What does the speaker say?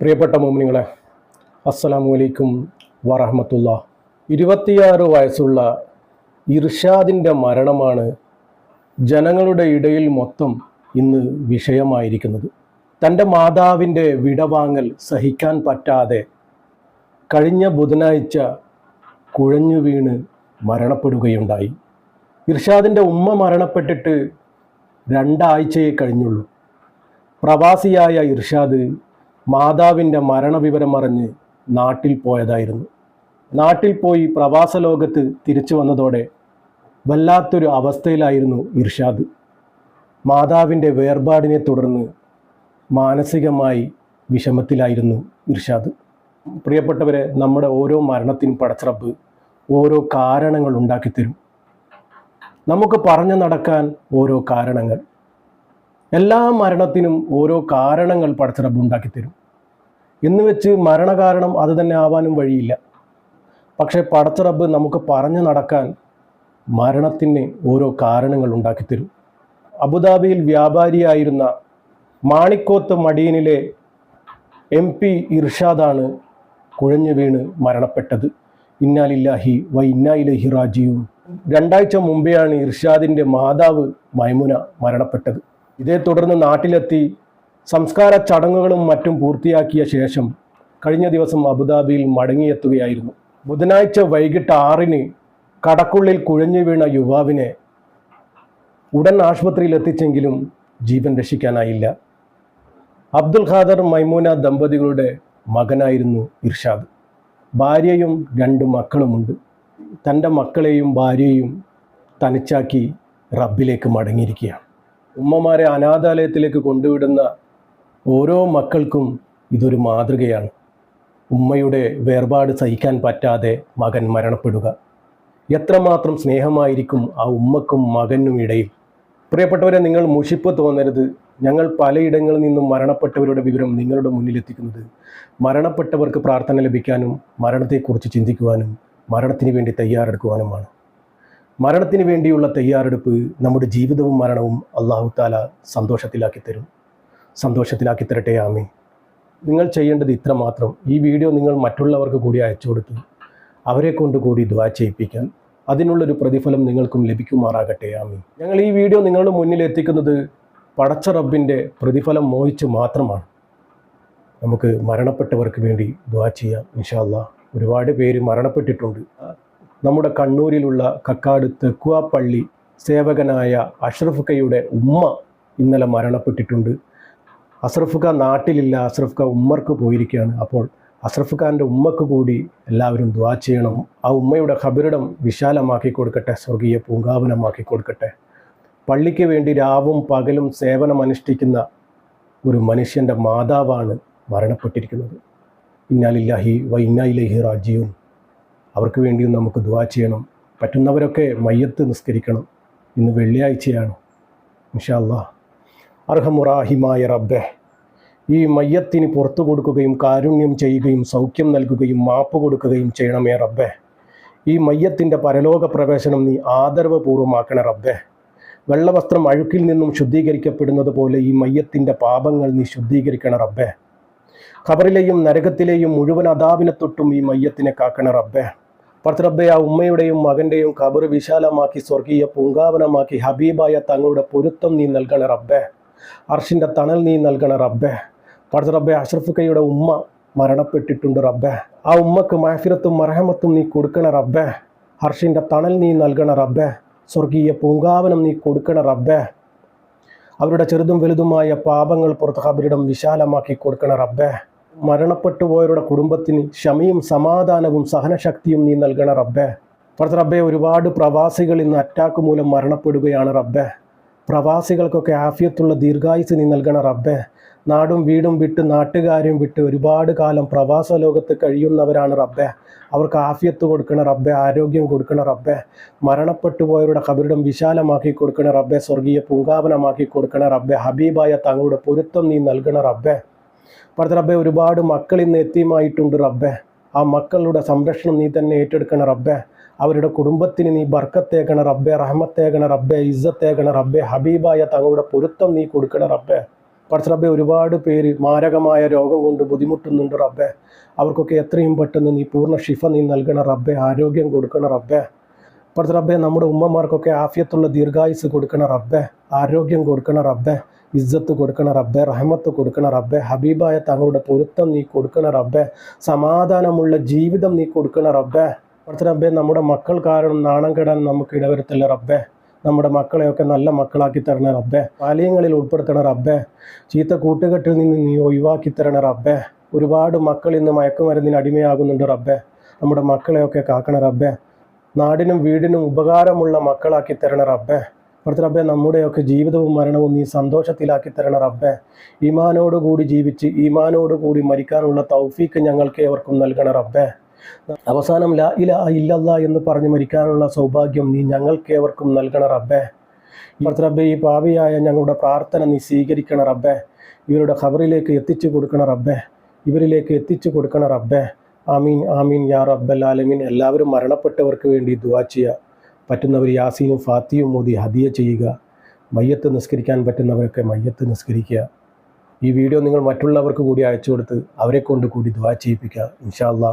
പ്രിയപ്പെട്ട മോമിനികളെ അസ്സലാമു അലൈക്കും വറഹമത്തുള്ള. ഇരുപത്തിയാറ് വയസ്സുള്ള ഇർഷാദിന്റെ മരണമാണ് ജനങ്ങളുടെ ഇടയിൽ മൊത്തം ഇന്ന് വിഷയമായിരിക്കുന്നത്. തന്റെ മാതാവിന്റെ വിടവാങ്ങൽ സഹിക്കാൻ പറ്റാതെ കഴിഞ്ഞ ബുധനാഴ്ച കുഴഞ്ഞു വീണ് മരണപ്പെടുകയുണ്ടായി. ഇർഷാദിന്റെ ഉമ്മ മരണപ്പെട്ടിട്ട് രണ്ടാഴ്ചയെ കഴിഞ്ഞുള്ളൂ. പ്രവാസിയായ ഇർഷാദ് മാതാവിന്റെ മരണവിവരം അറിഞ്ഞ് നാട്ടിൽ പോയതായിരുന്നു. നാട്ടിൽ പോയി പ്രവാസ ലോകത്ത് തിരിച്ചു വന്നതോടെ വല്ലാത്തൊരു അവസ്ഥയിലായിരുന്നു ഇർഷാദ്. മാതാവിന്റെ വേർപാടിനെ തുടർന്ന് മാനസികമായി വിഷമത്തിലായിരുന്നു ഇർഷാദ്. പ്രിയപ്പെട്ടവരെ നമ്മുടെ ഓരോ മരണത്തിനും പടച്ചിറപ്പ് ഓരോ കാരണങ്ങൾ ഉണ്ടാക്കിത്തരും. നമുക്ക് പറഞ്ഞു നടക്കാൻ ഓരോ കാരണങ്ങൾ. എല്ലാ മരണത്തിനും ഓരോ കാരണങ്ങൾ പടച്ചിറപ്പ് ഉണ്ടാക്കിത്തരും. എന്ന് വെച്ച് മരണകാരണം അത് തന്നെ ആവാനും വഴിയില്ല. പക്ഷേ പടച്ചറബ് നമുക്ക് പറഞ്ഞു നടക്കാൻ മരണത്തിന് ഓരോ കാരണങ്ങൾ ഉണ്ടാക്കിത്തരും അബുദാബിയിൽ വ്യാപാരിയായിരുന്ന മാണിക്കോത്ത് മടിയനിലെ എം പി ഇർഷാദാണ് കുഴഞ്ഞു വീണ് മരണപ്പെട്ടത്. ഇന്നാലില്ലാഹി വ ഇന്നായിലഹി റാജീവും രണ്ടാഴ്ച മുമ്പെയാണ് ഇർഷാദിന്റെ മാതാവ് മൈമുന മരണപ്പെട്ടത്. ഇതേ തുടർന്ന് നാട്ടിലെത്തി സംസ്കാര ചടങ്ങുകളും മറ്റും പൂർത്തിയാക്കിയ ശേഷം കഴിഞ്ഞ ദിവസം അബുദാബിയിൽ മടങ്ങിയെത്തുകയായിരുന്നു. ബുധനാഴ്ച വൈകിട്ട് ആറിന് കടക്കുള്ളിൽ കുഴഞ്ഞു വീണ യുവാവിനെ ഉടൻ ആശുപത്രിയിൽ എത്തിച്ചെങ്കിലും ജീവൻ രക്ഷിക്കാനായില്ല. അബ്ദുൽ ഖാദർ മൈമൂന ദമ്പതികളുടെ മകനായിരുന്നു ഇർഷാദ്. ഭാര്യയും രണ്ട് മക്കളുമുണ്ട്. തന്റെ മക്കളെയും ഭാര്യയും തനിച്ചാക്കി റബ്ബിലേക്ക് മടങ്ങിയിരിക്കുകയാണ്. ഉമ്മമാരെ അനാഥാലയത്തിലേക്ക് കൊണ്ടുവിടുന്ന ഓരോ മക്കൾക്കും ഇതൊരു മാതൃകയാണ്. ഉമ്മയുടെ വേർപാട് സഹിക്കാൻ പറ്റാതെ മകൻ മരണപ്പെടുക. എത്രമാത്രം സ്നേഹമായിരിക്കും ആ ഉമ്മക്കും മകനും ഇടയിൽ. പ്രിയപ്പെട്ടവരെ നിങ്ങൾ മുഷിപ്പ് തോന്നരുത്. ഞങ്ങൾ പലയിടങ്ങളിൽ നിന്നും മരണപ്പെട്ടവരുടെ വിവരം നിങ്ങളുടെ മുന്നിലെത്തിക്കുന്നത് മരണപ്പെട്ടവർക്ക് പ്രാർത്ഥന ലഭിക്കാനും മരണത്തെക്കുറിച്ച് ചിന്തിക്കുവാനും മരണത്തിന് വേണ്ടി തയ്യാറെടുക്കുവാനുമാണ്. മരണത്തിന് വേണ്ടിയുള്ള തയ്യാറെടുപ്പ് നമ്മുടെ ജീവിതവും മരണവും അള്ളാഹു താല സന്തോഷത്തിലാക്കി തരും. സന്തോഷത്തിലാക്കി തരട്ടെ ആമി നിങ്ങൾ ചെയ്യേണ്ടത് ഇത്ര മാത്രം. ഈ വീഡിയോ നിങ്ങൾ മറ്റുള്ളവർക്ക് കൂടി അയച്ചു കൊടുത്ത് അവരെ കൊണ്ട് കൂടി ദ്വാ ചെയ്യിപ്പിക്കാൻ അതിനുള്ളൊരു പ്രതിഫലം നിങ്ങൾക്കും ലഭിക്കുമാറാകട്ടെ ആമി ഞങ്ങൾ ഈ വീഡിയോ നിങ്ങളുടെ മുന്നിൽ എത്തിക്കുന്നത് പടച്ച റബ്ബിന്റെ പ്രതിഫലം മോഹിച്ച് മാത്രമാണ്. നമുക്ക് മരണപ്പെട്ടവർക്ക് വേണ്ടി ദ്വാ ചെയ്യാം ഇൻഷാല്ല ഒരുപാട് പേര് മരണപ്പെട്ടിട്ടുണ്ട്. നമ്മുടെ കണ്ണൂരിലുള്ള കക്കാട് തെക്കുവാപ്പള്ളി പള്ളി സേവകനായ അഷ്റഫ് കയുടെ ഉമ്മ ഇന്നലെ മരണപ്പെട്ടിട്ടുണ്ട്. അഷ്റഫ് ഖാൻ നാട്ടിലില്ല അഷ്റഫ് ഖാൻ ഉമ്മർക്ക് പോയിരിക്കുകയാണ്. അപ്പോൾ അഷ്റഫ് ഖാന്റെ ഉമ്മക്ക് കൂടി എല്ലാവരും ദ്വാ ചെയ്യണം. ആ ഉമ്മയുടെ ഖബറിടം വിശാലമാക്കി കൊടുക്കട്ടെ സ്വർഗീയ പൂങ്കാവനമാക്കി കൊടുക്കട്ടെ. പള്ളിക്ക് വേണ്ടി രാവും പകലും സേവനമനുഷ്ഠിക്കുന്ന ഒരു മനുഷ്യന്റെ മാതാവാണ് മരണപ്പെട്ടിരിക്കുന്നത്. ഇന്നാലില്ലാഹി വ ഇന്നായിലഹി റാജിയും അവർക്ക് വേണ്ടിയും നമുക്ക് ദ്വാ ചെയ്യണം. പറ്റുന്നവരൊക്കെ മയ്യത്ത് നിസ്കരിക്കണം. ഇന്ന് വെള്ളിയാഴ്ചയാണ്. ഇൻഷാ അല്ലാ അർഹമുറാഹിമായ റബ്ബെ ഈ മയ്യത്തിന് പുറത്തു കൊടുക്കുകയും കാരുണ്യം ചെയ്യുകയും സൗഖ്യം നൽകുകയും മാപ്പ് കൊടുക്കുകയും ചെയ്യണമേ റബ്ബെ. ഈ മയ്യത്തിന്റെ പരലോക പ്രവേശനം നീ ആദരവ് പൂർവമാക്കണേ റബ്ബെ. വെള്ളവസ്ത്രം അഴുക്കിൽ നിന്നും ശുദ്ധീകരിക്കപ്പെടുന്നത് പോലെ ഈ മയ്യത്തിന്റെ പാപങ്ങൾ നീ ശുദ്ധീകരിക്കണ റബ്ബെ. ഖബറിലെയും നരകത്തിലെയും മുഴുവൻ അതാവിനെ തൊട്ടും ഈ മയ്യത്തിനെ കാക്കണ റബ്ബെ. പർത്തറബ്ബെ ആ ഉമ്മയുടെയും മകന്റെയും ഖബർ വിശാലമാക്കി സ്വർഗീയ പൂങ്കാവനമാക്കി ഹബീബായ തങ്ങളുടെ പൊരുത്തം നീ നൽകണ റബ്ബെ. അർഷിന്റെ തണൽ നീ നൽകണ റബ്ബെ. പടച്ച റബ്ബെ അഷ്റഫ് കൈയുടെ ഉമ്മ മരണപ്പെട്ടിട്ടുണ്ട് റബ്ബെ. ആ ഉമ്മക്ക് മഹഫിരത്തും മറഹമത്തും നീ കൊടുക്കണ റബ്ബെ. അർഷിന്റെ തണൽ നീ നൽകണ റബ്ബെ. സ്വർഗീയ പൂങ്കാവനം നീ കൊടുക്കണ റബ്ബെ. അവരുടെ ചെറുതും വലുതുമായ പാപങ്ങൾ പുറത്ത് ഖബറിടം വിശാലമാക്കി കൊടുക്കണ റബ്ബെ. മരണപ്പെട്ടു പോയവരുടെ കുടുംബത്തിന് ക്ഷമയും സമാധാനവും സഹനശക്തിയും നീ നൽകണ റബ്ബെ. പുറത്ത് റബ്ബെ ഒരുപാട് പ്രവാസികൾ ഇന്ന് അറ്റാക്ക് മൂലം മരണപ്പെടുകയാണ് റബ്ബെ. പ്രവാസികൾക്കൊക്കെ ആഫിയത്തുള്ള ദീർഘായുസ് നീ നൽകണ റബ്ബേ. നാടും വീടും വിട്ട് നാട്ടുകാരും വിട്ട് ഒരുപാട് കാലം പ്രവാസ ലോകത്ത് കഴിയുന്നവരാണ് റബ്ബെ. അവർക്ക് ആഫിയത്ത് കൊടുക്കണ റബ്ബെ ആരോഗ്യം കൊടുക്കണ റബ്ബെ. മരണപ്പെട്ടു പോയവരുടെ കബരിടം വിശാലമാക്കി കൊടുക്കണ റബ്ബെ. സ്വർഗീയ പൂങ്കാവനമാക്കി കൊടുക്കണ റബ്ബെ. ഹബീബായ തങ്ങളുടെ പൊരുത്തം നീ നൽകണ റബ്ബെ. പറഞ്ഞ റബ്ബെ ഒരുപാട് മക്കൾ ഇന്ന് എത്തിയുമായിട്ടുണ്ട് റബ്ബെ. ആ മക്കളുടെ സംരക്ഷണം നീ തന്നെ ഏറ്റെടുക്കണ റബ്ബെ. അവരുടെ കുടുംബത്തിന് നീ ബർക്കത്തേക്കണ റബ്ബെ റഹ്മത്തേക്കണ റബ്ബെ ഇസ്സത്തേക്കണ റബ്ബെ ഹബീബായ തങ്ങളുടെ പൊരുത്തം നീ കൊടുക്കണ റബ്ബെ. പഠിച്ച റബ്ബെ ഒരുപാട് പേര് മാരകമായ രോഗം കൊണ്ട് ബുദ്ധിമുട്ടുന്നുണ്ട് റബ്ബെ. അവർക്കൊക്കെ എത്രയും പെട്ടെന്ന് നീ പൂർണ ഷിഫ നീ നൽകണ റബ്ബെ ആരോഗ്യം കൊടുക്കണ റബ്ബെ. പഠിച്ച റബ്ബെ നമ്മുടെ ഉമ്മമാർക്കൊക്കെ ആഫിയത്തുള്ള ദീർഘായുസ് കൊടുക്കണ റബ്ബെ. ആരോഗ്യം കൊടുക്കണ റബ്ബെ ഇജ്ജത്ത് കൊടുക്കണ റബ്ബെ റഹമത്ത് കൊടുക്കണ റബ്ബെ. ഹബീബായ തങ്ങളുടെ പൊരുത്തം നീ കൊടുക്കണ റബ്ബെ. സമാധാനമുള്ള ജീവിതം നീ കൊടുക്കണ റബ്ബെ. പഠിച്ച റബ്ബെ നമ്മുടെ മക്കൾ കാരണം നാണം കെടാൻ നമുക്ക് ഇടവരുത്തല്ല റബ്ബെ? നമ്മുടെ മക്കളെയൊക്കെ നല്ല മക്കളാക്കി തരണ റബ്ബെ. പാലയങ്ങളിൽ ഉൾപ്പെടുത്തണ റബ്ബെ. ചീത്ത കൂട്ടുകെട്ടിൽ നിന്ന് നീ ഒഴിവാക്കി തരണ റബ്ബെ. ഒരുപാട് മക്കൾ ഇന്ന് മയക്കുമരുന്നിന് അടിമയാകുന്നുണ്ട് റബ്ബെ. നമ്മുടെ മക്കളെയൊക്കെ കാക്കണ റബ്ബെ. നാടിനും വീടിനും ഉപകാരമുള്ള മക്കളാക്കി തരണ റബ്ബെ. അവിടുത്തെ റബ്ബെ നമ്മുടെയൊക്കെ ജീവിതവും മരണവും നീ സന്തോഷത്തിലാക്കി തരണ റബ്ബെ. ഈമാനോടുകൂടി ജീവിച്ച് ഈമാനോടുകൂടി മരിക്കാനുള്ള തൗഫീക്ക് ഞങ്ങൾക്ക് ഏവർക്കും നൽകണ റബ്ബെ. അവസാനം ലാ ഇല ഇല്ലല്ല എന്ന് പറഞ്ഞ് മരിക്കാനുള്ള സൗഭാഗ്യം നീ ഞങ്ങൾക്ക് ഏവർക്കും നൽകണ റബ്ബേ. റബ്ബെ ഈ പാപിയായ ഞങ്ങളുടെ പ്രാർത്ഥന നീ സ്വീകരിക്കണ റബ്ബേ. ഇവരുടെ ഖബറിലേക്ക് എത്തിച്ചു കൊടുക്കണ റബ്ബേ. ഇവരിലേക്ക് എത്തിച്ചു കൊടുക്കണ റബ്ബേ. ആമീൻ ആമീൻ യാ റബ്ബൽ ആലമീൻ. എല്ലാവരും മരണപ്പെട്ടവർക്ക് വേണ്ടി ദുവാ ചെയ്യുക പറ്റുന്നവർ യാസീനും ഫാത്തിയും മോദി ഹദിയ ചെയ്യുക. മയ്യത്ത് നിസ്കരിക്കാൻ പറ്റുന്നവരൊക്കെ മയ്യത്ത് നിസ്കരിക്കുക. ഈ വീഡിയോ നിങ്ങൾ മറ്റുള്ളവർക്ക് കൂടി അയച്ചു കൊടുത്ത് അവരെ കൊണ്ട് കൂടി ദുവാ ചെയ്യിപ്പിക്കുക. ഇൻഷാ അല്ലാ